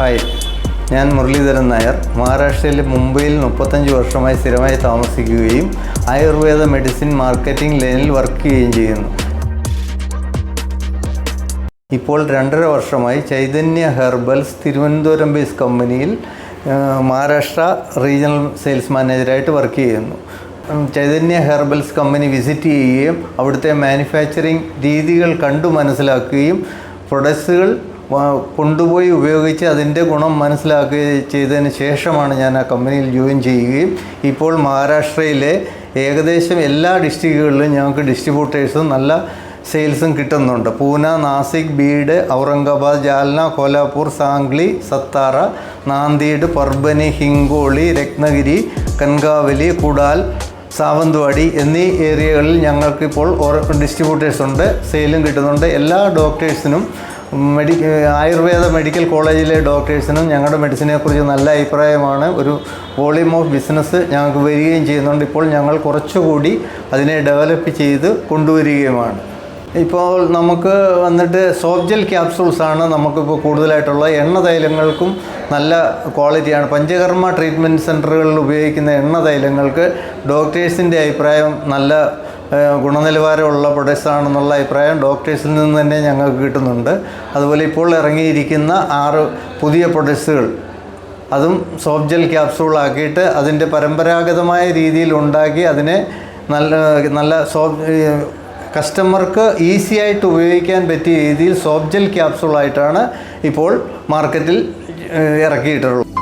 Hi. ഞാൻ മുരളീധരൻ നായർ. മഹാരാഷ്ട്രയിലെ മുംബൈയിൽ മുപ്പത്തഞ്ച് വർഷമായി സ്ഥിരമായി താമസിക്കുകയും ആയുർവേദ മെഡിസിൻ മാർക്കറ്റിംഗ് ലൈനിൽ വർക്ക് ചെയ്യുകയും ചെയ്യുന്നു. ഇപ്പോൾ രണ്ടര വർഷമായി ചൈതന്യ ഹെർബൽസ് തിരുവനന്തപുരം ബേസ് കമ്പനിയിൽ മഹാരാഷ്ട്ര റീജിയണൽ സെയിൽസ് മാനേജറായിട്ട് വർക്ക് ചെയ്യുന്നു. ചൈതന്യ ഹെർബൽസ് കമ്പനി വിസിറ്റ് ചെയ്യുകയും അവിടുത്തെ മാനുഫാക്ചറിങ് രീതികൾ കണ്ടു മനസ്സിലാക്കുകയും പ്രൊഡക്ട്സുകൾ കൊണ്ടുപോയി ഉപയോഗിച്ച് അതിന്റെ ഗുണം മനസ്സിലാക്കുകയും ചെയ്തതിന് ശേഷമാണ് ഞാൻ ആ കമ്പനിയിൽ ജോയിൻ ചെയ്യുകയും ഇപ്പോൾ മഹാരാഷ്ട്രയിലെ ഏകദേശം എല്ലാ ഡിസ്ട്രിക്റ്റുകളിലും ഞങ്ങൾക്ക് ഡിസ്ട്രിബ്യൂട്ടേഴ്സും നല്ല സെയിൽസും കിട്ടുന്നുണ്ട്. പൂന നാസിക് ബീഡ് ഔറംഗാബാദ് ജാൽന കോലാപൂർ സാംഗ്ലി സത്താറ നാന്ദീഡ് പർബനി ഹിങ്കോളി രത്നഗിരി കൻകാവലി കുടാൽ സാവന്ത്വാടി എന്നീ ഏരിയകളിൽ ഞങ്ങൾക്കിപ്പോൾ ഡിസ്ട്രിബ്യൂട്ടേഴ്സ് ഉണ്ട് സെയിലും കിട്ടുന്നുണ്ട്. എല്ലാ ഡോക്ടേഴ്സിനും മെഡി ആയുർവേദ മെഡിക്കൽ കോളേജിലെ ഡോക്ടേഴ്സിനും ഞങ്ങളുടെ മെഡിസിനെക്കുറിച്ച് നല്ല അഭിപ്രായമാണ്. ഒരു വോളിയം ഓഫ് ബിസിനസ് ഞങ്ങൾക്ക് വരികയും ചെയ്യുന്നുണ്ട്. ഇപ്പോൾ ഞങ്ങൾ കുറച്ചുകൂടി അതിനെ ഡെവലപ്പ് ചെയ്ത് കൊണ്ടുവരികയുമാണ്. ഇപ്പോൾ നമുക്ക് വന്നിട്ട് സോഫ്റ്റ് ക്യാപ്സൂൾസ് ആണ് നമുക്കിപ്പോൾ കൂടുതലായിട്ടുള്ള എണ്ണ തൈലങ്ങൾക്കും നല്ല ക്വാളിറ്റിയാണ്. പഞ്ചകർമ്മ ട്രീറ്റ്മെന്റ് സെന്ററുകളിൽ ഉപയോഗിക്കുന്ന എണ്ണ തൈലങ്ങൾക്ക് ഡോക്ടേഴ്സിന്റെ അഭിപ്രായം നല്ല ഗുണനിലവാരമുള്ള പ്രൊഡക്ട്സ് ആണെന്നുള്ള അഭിപ്രായം ഡോക്ടേഴ്സിൽ നിന്ന് തന്നെ ഞങ്ങൾക്ക് കിട്ടുന്നുണ്ട്. അതുപോലെ ഇപ്പോൾ ഇറങ്ങിയിരിക്കുന്ന ആറ് പുതിയ പ്രൊഡക്ട്സുകൾ അതും സോഫ്റ്റ് ജെൽ ക്യാപ്സൂളാക്കിയിട്ട് അതിന്റെ പരമ്പരാഗതമായ രീതിയിൽ ഉണ്ടാക്കി അതിനെ നല്ല നല്ല സോഫ്റ്റ് കസ്റ്റമർക്ക് ഈസി ആയിട്ട് ഉപയോഗിക്കാൻ പറ്റിയ രീതിയിൽ സോഫ്റ്റ് ജെൽ ക്യാപ്സൂളായിട്ടാണ് ഇപ്പോൾ മാർക്കറ്റിൽ ഇറക്കിയിട്ടുള്ളത്.